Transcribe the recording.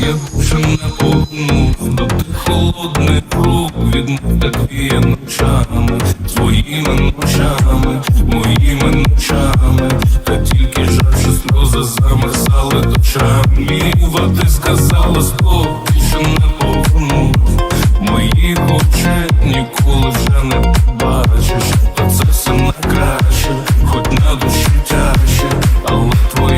я вже не повну, до тих холодний круг від мене квіє ночами, твоїми ночами, моїми ночами, та тільки жаль, що сльози замерзали дочами. А ти сказала стоп, що не повернув, моїх очей ніколи.